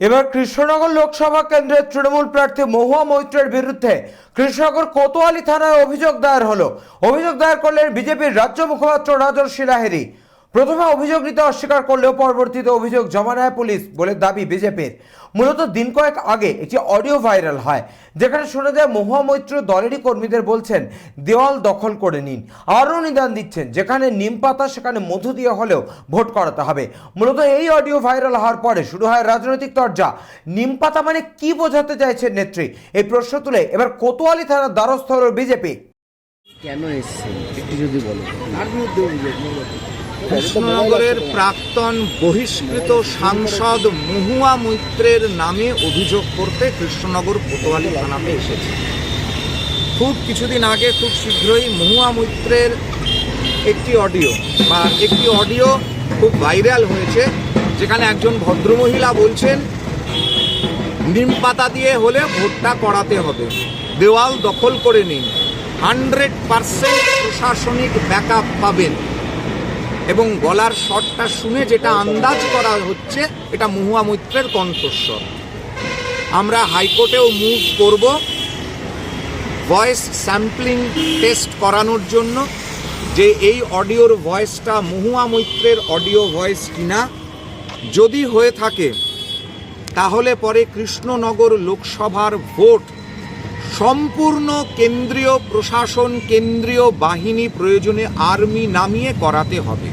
এবার কৃষ্ণনগর লোকসভা কেন্দ্রের তৃণমূল প্রার্থী মহুয়া মৈত্রের বিরুদ্ধে কৃষ্ণনগর কোতোয়ালি থানায় অভিযোগ দায়ের হলো। অভিযোগ দায়ের করলেন বিজেপির রাজ্য মুখপাত্র রাজর্ষি লাহেরি প্রথমে অভিযোগ নিতে অস্বীকার করলেও পরবর্তীতে অভিযোগ জমা নেয় পুলিশ বলে দাবি বিজেপির। মূলত দিন কয়েক আগে একটি অডিও ভাইরাল হয় যেখানে শোনা যায় মহুয়া মৈত্র দলেরই কর্মীদের বলছেন দেওয়াল দখল করে নিন। আরও নিদান দিচ্ছেন যেখানে নিম পাতা সেখানে মধু দিয়ে হলেও ভোট করাতে হবে। মূলত এই অডিও ভাইরাল হওয়ার পরে শুরু হয় রাজনৈতিক চর্চা নিম পাতা মানে কি বোঝাতে চাইছেন নেত্রী? এই প্রশ্ন তুলে এবার কোতোয়ালি থানার দ্বারস্থ হল বিজেপি। কেন এসছেন? একটু যদি বলো তার বিরুদ্ধে অভিযোগ কৃষ্ণনগরের প্রাক্তন বহিষ্কৃত সাংসদ মহুয়া মৈত্রের নামে অভিযোগ করতে কৃষ্ণনগর কোতোয়ালি থানাতে এসেছে। খুব কিছুদিন আগে খুব শীঘ্রই মহুয়া মৈত্রের একটি অডিও বা একটি অডিও খুব ভাইরাল হয়েছে, যেখানে একজন ভদ্রমহিলা বলছেন, নিম পাতা দিয়ে হলে ভোটটা করাতে হবে, দেওয়াল দখল করে নিন। হান্ড্রেড পারসেন্ট প্রশাসনিক ব্যাকআপ পাবেন। এবং গলার শটটা শুনে যেটা আন্দাজ করা হচ্ছে, এটা মহুয়া মৈত্রের কণ্ঠস্বর। আমরা হাইকোর্টেও মুভ করব ভয়েস স্যাম্পলিং টেস্ট করানোর জন্য, যে এই অডিওর ভয়েসটা মহুয়া মৈত্রের অডিও ভয়েস কিনা। যদি হয়ে থাকে, তাহলে পরে কৃষ্ণনগর লোকসভার ভোট সম্পূর্ণ কেন্দ্রীয় প্রশাসন, কেন্দ্রীয় বাহিনী প্রয়োজনে আর্মি নামিয়ে করাতে হবে।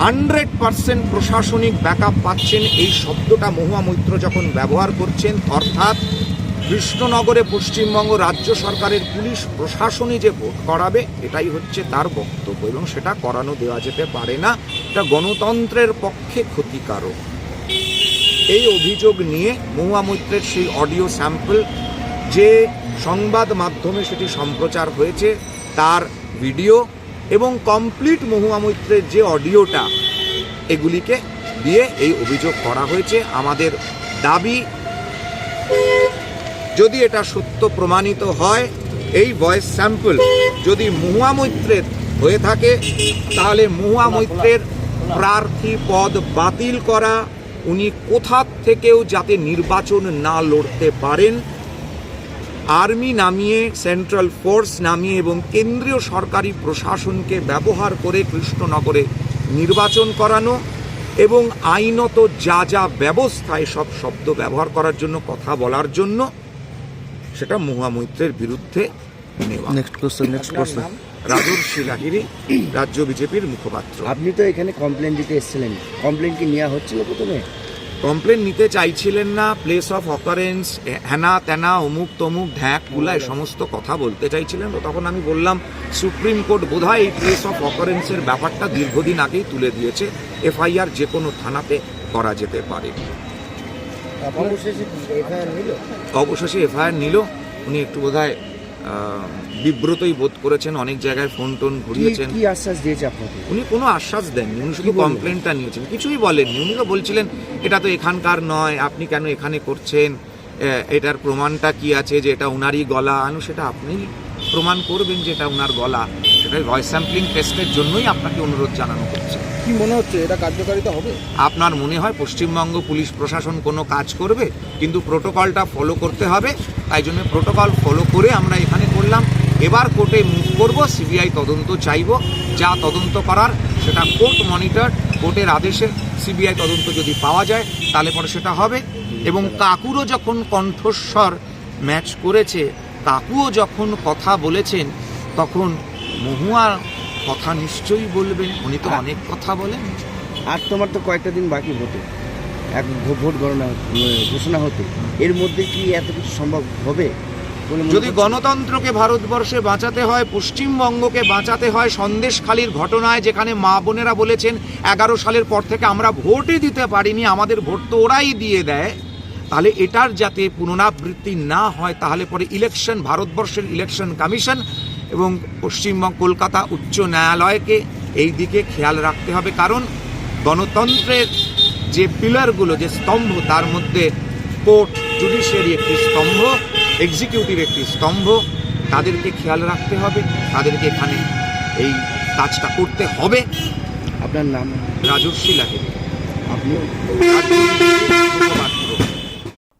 হান্ড্রেড পারসেন্ট প্রশাসনিক ব্যাকআপ পাচ্ছেন এই শব্দটা মহুয়া মৈত্র যখন ব্যবহার করছেন, অর্থাৎ কৃষ্ণনগরে পশ্চিমবঙ্গ রাজ্য সরকারের পুলিশ প্রশাসনই যে ভোট করাবে, এটাই হচ্ছে তার বক্তব্য এবং সেটা করানো দেওয়া যেতে পারে না। এটা গণতন্ত্রের পক্ষে ক্ষতিকারক। এই অভিযোগ নিয়ে মহুয়া মৈত্রের সেই অডিও স্যাম্পল যে সংবাদ মাধ্যমে সেটি সম্প্রচার হয়েছে, তার ভিডিও এবং কমপ্লিট মহুয়া মৈত্রের যে অডিওটা, এগুলিকে দিয়ে এই অভিযোগ করা হয়েছে। আমাদের দাবি, যদি এটা সত্য প্রমাণিত হয়, এই ভয়েস স্যাম্পল যদি মহুয়া মৈত্রের হয়ে থাকে, তাহলে মহুয়া মৈত্রের প্রার্থী পদ বাতিল করা, উনি কোথা থেকেও যাতে নির্বাচন না লড়তে পারেন আর্মি নামিয়ে সেন্ট্রাল ফোর্স নামিয়ে এবং কেন্দ্রীয় সরকারি প্রশাসনকে ব্যবহার করে কৃষ্ণনগরে নির্বাচন করানো এবং আইনত যা যা ব্যবস্থায় সব শব্দ ব্যবহার করার জন্য কথা বলার জন্য সেটা মহামৈত্রের বিরুদ্ধে নেওয়া। Next question next question Rajarshi Lahiri রাজ্য বিজেপির মুখপাত্র। আপনি তো এখানে কমপ্লেন দিতে এসেছিলেন। কমপ্লেন কি নেওয়া হচ্ছিল প্রথমে? কমপ্লেন নিতে চাইছিলেন না। প্লেস অফ অকারেন্স হ্যানা ত্যানা অমুক তমুক ঢ্যাকগুলা সমস্ত কথা বলতে চাইছিলেন। তো তখন আমি বললাম সুপ্রিম কোর্ট বোধহয় এই প্লেস অফ অকারেন্সের ব্যাপারটা দীর্ঘদিন আগেই তুলে দিয়েছে। এফআইআর যে কোনো থানাতে করা যেতে পারে। অবশেষে এফআইআর নিল। উনি একটু বোধহয় বিব্রতই বোধ করেছেন অনেক জায়গায় ফোন টোন ঘুরিয়েছেন। কি আশ্বাস দিয়েছে আপনাকে? উনি কোনো আশ্বাস দেননি উনি শুধু কমপ্লেনটা নিয়েছেন কিছুই বলেননি। উনি তো বলছিলেন এটা তো এখানকার নয় আপনি কেন এখানে করছেন? এটার প্রমাণটা কি আছে যে এটা উনারই গলা? আনু সেটা আপনি প্রমাণ করবেন যে এটা উনার গলা। সেটা ভয়েস স্যাম্পলিং টেস্টের জন্যই আপনাকে অনুরোধ জানানো হচ্ছে। কি মনে হচ্ছে এটা কার্যকারিতা হবে? আপনার মনে হয় পশ্চিমবঙ্গ পুলিশ প্রশাসন কোনো কাজ করবে কিন্তু প্রোটোকলটা ফলো করতে হবে তাই জন্য প্রোটোকল ফলো করে আমরা এখানে করলাম। এবার কোর্টে মুভ করব সিবিআই তদন্ত চাইব যা তদন্ত করার সেটা কোর্ট মনিটর কোর্টের আদেশে সিবিআই তদন্ত যদি পাওয়া যায় তাহলে পরে সেটা হবে। এবং কাকুরও যখন কণ্ঠস্বর ম্যাচ করেছে কাকুও যখন কথা বলেছেন তখন মহুয়া কথা নিশ্চয়ই বলবেন উনি তো অনেক কথা বলেন। আর তোমার তো কয়েকটা দিন বাকি ভোটে। এক ভোট গণনা ঘোষণা হতে। এর মধ্যে কি এত কিছু সম্ভব হবে যদি গণতন্ত্রকে ভারতবর্ষে বাঁচাতে হয় পশ্চিমবঙ্গকে বাঁচাতে হয় সন্দেশখালীর ঘটনায় যেখানে মা বোনেরা বলেছেন এগারো সালের পর থেকে আমরা ভোটই দিতে পারিনি আমাদের ভোট তো ওরাই দিয়ে দেয়। তাহলে এটার যাতে পুনরাবৃত্তি না হয় তাহলে পরে ইলেকশন ভারতবর্ষের ইলেকশন কমিশন এবং পশ্চিমবঙ্গ কলকাতা উচ্চ ন্যায়ালয়কে এই দিকে খেয়াল রাখতে হবে। কারণ গণতন্ত্রের যে পিলারগুলো যে স্তম্ভ তার মধ্যে কোর্ট জুডিশিয়ারি একটি স্তম্ভ এক্সিকিউটিভ একটি স্তম্ভ তাদেরকে খেয়াল রাখতে হবে। তাদেরকে এখানে এই কাজটা করতে হবে। আপনার নাম? রাজর্ষি লাগে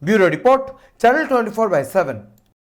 bureau report channel twenty four by seven.